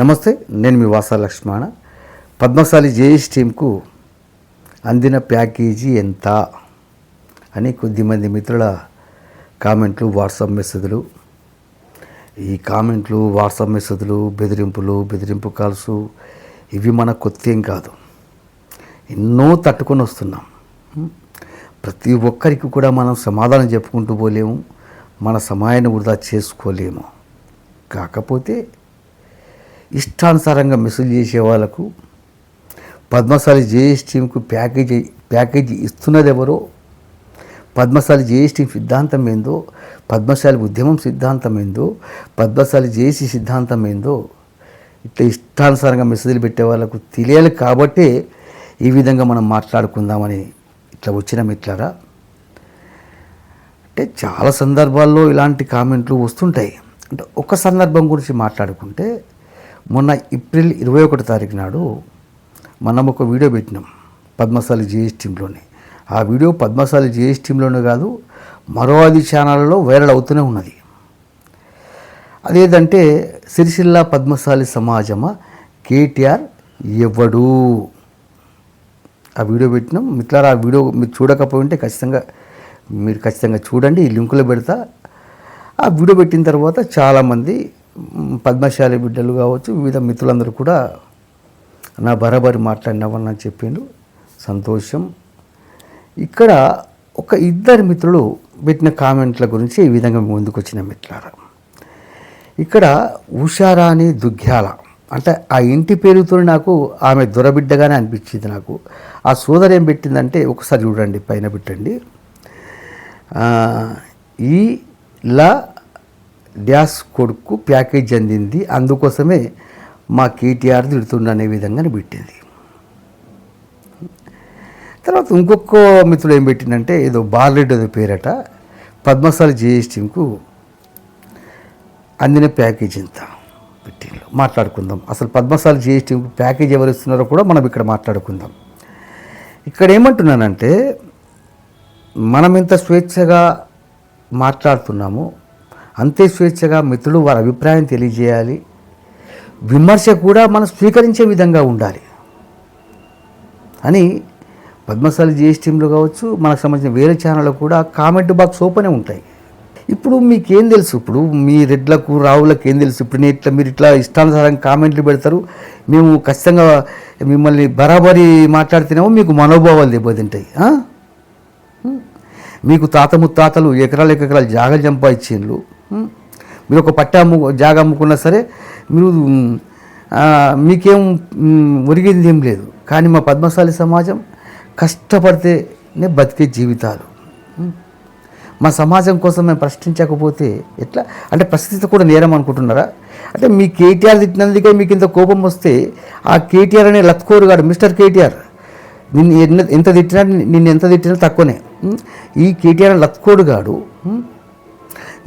నమస్తే నేను మీ వాస లక్ష్మణ. పద్మశాలి జేఎస్ టీంకు అందిన ప్యాకేజీ ఎంత అని కొద్దిమంది మిత్రుల కామెంట్లు వాట్సాప్ మెసేజ్లు. ఈ కామెంట్లు వాట్సాప్ మెసేజ్లు బెదిరింపులు బెదిరింపు కాల్స్ ఇవి మన కొత్త ఏం కాదు. ఎన్నో తట్టుకొని వస్తున్నాం. ప్రతి ఒక్కరికి కూడా మనం సమాధానం చెప్పుకుంటూ పోలేము మన సమయాన్ని వృధా చేసుకోలేము. కాకపోతే ఇష్టానుసారంగా మెసేజ్ చేసే వాళ్ళకు పద్మశాలి జేఎస్ టీంకు ప్యాకేజీ ప్యాకేజీ ఇస్తున్నది ఎవరో పద్మశాలి జేఎస్ టీం సిద్ధాంతం ఏందో పద్మశాలి ఉద్యమం సిద్ధాంతం ఏందో పద్మశాలి జేఏసీ సిద్ధాంతం ఏందో ఇట్లా ఇష్టానుసారంగా మెసేజ్లు పెట్టే వాళ్ళకు తెలియాలి కాబట్టే ఈ విధంగా మనం మాట్లాడుకుందామని ఇట్లా వచ్చిన మిట్లారా అంటే చాలా సందర్భాల్లో ఇలాంటి కామెంట్లు వస్తుంటాయి. అంటే ఒక సందర్భం గురించి మాట్లాడుకుంటే మొన్న ఏప్రిల్ ఇరవై ఒకటి తారీఖు నాడు మనం ఒక వీడియో పెట్టినాం పద్మశాలి జిఎస్ టీంలోనే ఆ వీడియో పద్మశాలి జిఎస్ టీంలోనే కాదు మరో అది ఛానళ్ళలో వైరల్ అవుతూనే ఉన్నది. అదేదంటే సిరిసిల్ల పద్మశాలి సమాజమా? కేటీఆర్ ఎవడు? ఆ వీడియో పెట్టినాం. మిట్లారా ఆ వీడియో మీరు చూడకపోయింటే ఖచ్చితంగా మీరు ఖచ్చితంగా చూడండి ఈ లింకులో పెడతా. ఆ వీడియో పెట్టిన తర్వాత చాలామంది పద్మశాలి బిడ్డలు కావచ్చు వివిధ మిత్రులందరూ కూడా నా బరాబరి మాట్లాడినామని చెప్పిండు. సంతోషం. ఇక్కడ ఒక ఇద్దరు మిత్రులు పెట్టిన కామెంట్ల గురించి ఈ విధంగా ముందుకు వచ్చిన మిత్రులారా. ఇక్కడ ఉషారాణి దుగ్గ్యాల. అంటే ఆ ఇంటి పేరుతో నాకు ఆమె దొరబిడ్డగానే అనిపించింది నాకు. ఆ సోదరు ఏం పెట్టిందంటే ఒకసారి చూడండి పైన పెట్టండి. ఈ లా డ్యాస్ కొడుకు ప్యాకేజ్ అందింది. అందుకోసమే మా కేటీఆర్ తిడుతుండ అనే విధంగా పెట్టింది. తర్వాత ఇంకొక మిత్రుడు ఏం పెట్టిందంటే ఏదో బాలరెడ్డి ఏదో పేరట పద్మశాలి జేఎస్ టీంకు అందిన ప్యాకేజ్ ఎంత పెట్టిండ్రు మాట్లాడుకుందాం. అసలు పద్మశాలి జిఎస్టీ ప్యాకేజ్ ఎవరు ఇస్తున్నారో కూడా మనం ఇక్కడ మాట్లాడుకుందాం. ఇక్కడ ఏమంటున్నానంటే మనం ఎంత స్వేచ్ఛగా మాట్లాడుతున్నామో అంతే స్వేచ్ఛగా మిత్రులు వారి అభిప్రాయం తెలియజేయాలి. విమర్శ కూడా మనం స్వీకరించే విధంగా ఉండాలి. అని పద్మశాలి జిఎస్టీంలో కావచ్చు మనకు సంబంధించిన వేరే ఛానళ్ళు కూడా కామెంట్ బాక్స్ ఓపెనే ఉంటాయి. ఇప్పుడు మీకేం తెలుసు? ఇప్పుడు మీ రెడ్లకు రావులకు ఏం తెలుసు? ఇప్పుడు నేను ఇట్లా మీరు ఇట్లా ఇష్టానుసారంగా కామెంట్లు పెడతారు. మేము ఖచ్చితంగా మిమ్మల్ని బరాబరి మాట్లాడితేనేమో మీకు మనోభావాలు దెబ్బతింటాయి. మీకు తాత ముత్తాతలు ఎకరాలు ఎకరాలు జాగలు సంపాదించిండ్రు మీరు ఒక పట్ట అమ్ము జాగా అమ్ముకున్నా సరే మీరు మీకేం ఒరిగింది ఏం లేదు. కానీ మా పద్మశాలి సమాజం కష్టపడితేనే బతికే జీవితాలు. మా సమాజం కోసం మేము ప్రశ్నించకపోతే ఎట్లా? అంటే ప్రశ్నిస్తే కూడా నేరం అనుకుంటున్నారా? అంటే మీ కేటీఆర్ తిట్టినందుకే మీకు ఇంత కోపం వస్తే ఆ కేటీఆర్ అనే లత్కోరు లత్కోరుగాడు మిస్టర్ కేటీఆర్ నిన్ను ఎన్న ఎంత తిట్టినా నిన్ను ఎంత తిట్టినా తక్కువనే. ఈ కేటీఆర్ లత్కోరు గాడు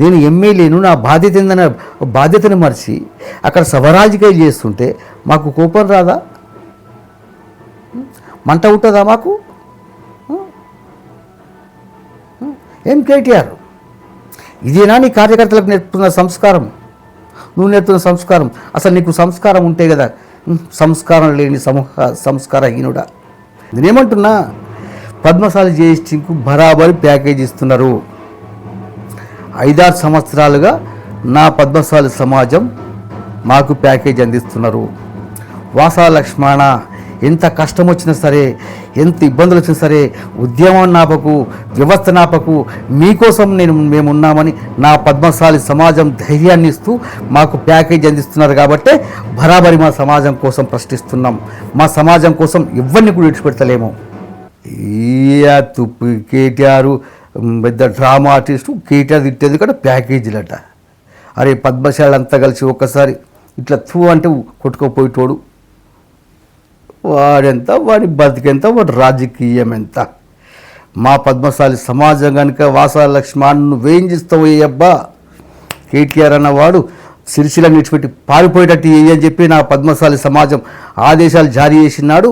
నేను ఎమ్మెల్యేను నా బాధ్యత ఏందన్న బాధ్యతను మర్చి అక్కడ సభరాజకీయాలు చేస్తుంటే మాకు కోపం రాదా? మంట ఉంటుందా మాకు? ఏం కేటీఆర్? ఇదేనా నీ కార్యకర్తలకు నేర్పుతున్న సంస్కారం? నువ్వు నేర్పుతున్న సంస్కారం. అసలు నీకు సంస్కారం ఉంటే కదా సంస్కారం లేని సమూహ సంస్కారహీనుడా. నేనేమంటున్నా? పద్మశాలి జిఎస్టీకు బరాబరి ప్యాకేజ్ ఇస్తున్నారు. ఐదారు సంవత్సరాలుగా నా పద్మశాలి సమాజం మాకు ప్యాకేజ్ అందిస్తున్నారు. వాసా లక్ష్మణ ఎంత కష్టం వచ్చినా సరే ఎంత ఇబ్బందులు వచ్చినా సరే ఉద్యమం నాపకు వ్యవస్థ నాపకు మీకోసం నేను మేము ఉన్నామని నా పద్మశాలి సమాజం ధైర్యాన్ని ఇస్తూ మాకు ప్యాకేజ్ అందిస్తున్నారు కాబట్టి బరాబరి మా సమాజం కోసం ప్రశ్నిస్తున్నాం. మా సమాజం కోసం ఎవరిని కూడా విడిచిపెడతలేము. ఈ తుప్పు కేటీఆర్ పెద్ద డ్రామా ఆర్టిస్టు కీట తిట్టేది కూడా ప్యాకేజీలట. అరే పద్మశాల అంతా కలిసి ఒక్కసారి ఇట్లా తూ అంటే కొట్టుకుపోయేటోడు. వాడెంత వాడి బతికెంత వాడు రాజకీయం ఎంత మా పద్మశాలి సమాజం కనుక వాసా లక్ష్మణ్ నువ్వేం చేస్తావు ఏ అబ్బా. కేటీఆర్ అన్నవాడు సిరిసిల నిడిచిపెట్టి పారిపోయేటట్టు ఏ అని చెప్పి నా పద్మశాలి సమాజం ఆదేశాలు జారీ చేసినాడు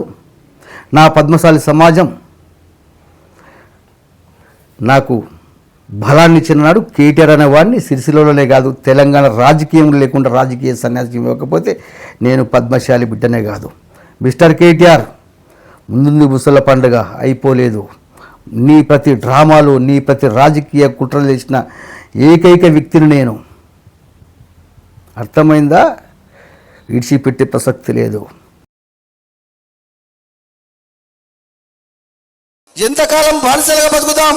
నా పద్మశాలి సమాజం నాకు బలాన్ని ఇచ్చినాడు కేటీఆర్ అనే వాడిని సిరిసిల్లలోనే కాదు తెలంగాణ రాజకీయం లేకుండా రాజకీయ సన్యాసం ఇవ్వకపోతే నేను పద్మశాలి బిడ్డనే కాదు. మిస్టర్ కేటీఆర్ ముందుంది ముసల పండుగ అయిపోలేదు. నీ ప్రతి డ్రామాలు నీ ప్రతి రాజకీయ కుట్రలు చేసిన ఏకైక వ్యక్తిని నేను. అర్థమైందా? విడిచిపెట్టే ప్రసక్తి లేదు. ఎంతకాలం బానిసలుగా బతుకుతాం?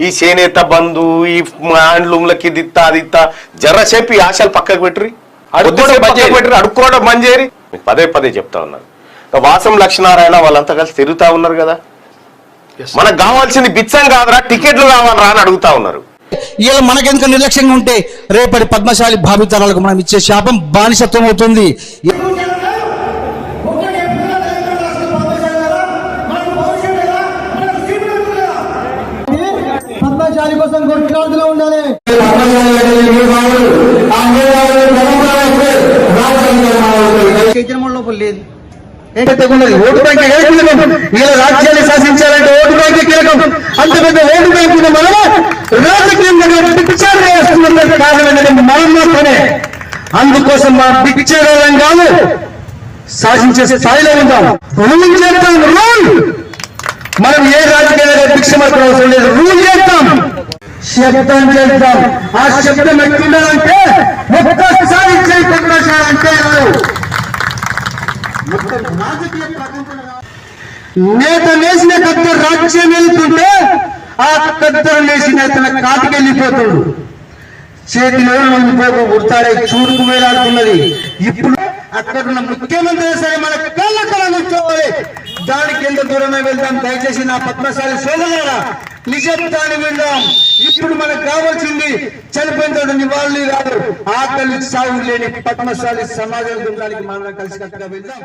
ఈ చేనేత బంధు ఈ హ్యాండ్లూమ్లకి దిత్తా దిత్తా జర్రసేపు ఈ ఆశలు పక్కకు పెట్టురి. అడుక్కోవడం పెట్టురి అడుక్కోవడం బంద్ చేయరి పదే పదే చెప్తా ఉన్నారు వాసం లక్ష్మీనారాయణ వాళ్ళంతా కలిసి తిరుగుతా ఉన్నారు కదా. మనకు కావాల్సింది బిచ్చం కాదురా టికెట్లు కావాలరా అని అడుగుతా ఉన్నారు. ఇలా మనకెంత నిర్లక్ష్యంగా ఉంటే రేపటి పద్మశాలి భావితరాలకు మనం ఇచ్చే శాపం బానిసత్వం అవుతుంది పద్మశాలి కోసం కొట్లాడుతూ ఉండాలి. చైతన్యం లోపల లేదు. ఓటు బ్యాంక్ ఏ కీలకం? వీళ్ళ రాజ్యాన్ని శాసించాలంటే ఓటు బ్యాంక్ కీలకం. అంత పెద్ద ఓటు బ్యాంక్ ఉన్న మనం రాజకీయం పిక్చర్ వేస్తున్నందుకు కారణం ఏంటంటే మనం మాత్రమే. అందుకోసం మా పిక్చర్ కాదు శాసించే స్థాయిలో ఉందాం రూల్ చేద్దాం రూల్. మనం ఏ రాజకీయాలు భిక్ష మాత్రం అవసరం లేదు. రూల్ చేద్దాం శబ్దం చేద్దాం ఆ శబ్దం ఎట్లుండాలంటే ఒక్కసారి చేయి పద్మశాలంటే నేత వేసిన కత్త రాజ్యం వెళ్తుంటే ఆ కత్తెర వేసిన తన కాటికి వెళ్ళిపోతాడు. చేతిలో నుండి పోకు గుర్తాడే చూడుకు వేలాడుతున్నది. ఇప్పుడు అక్కడ ఉన్న ముఖ్యమంత్రి సరే మన కళ్ళ కళ కూర్చోవాలి. దానికి ఎంత దూరమే వెళ్తాం? దయచేసి నా పద్మశాలి సోదరులారా నిజాన్ని విందాం ఇప్పుడు మనకు కావాల్సింది చనిపోయిన నివాళులు రాదు ఆకలి సాగు లేని పద్మశాలి సమాజం మనం కలిసి కట్టుగా వెళ్దాం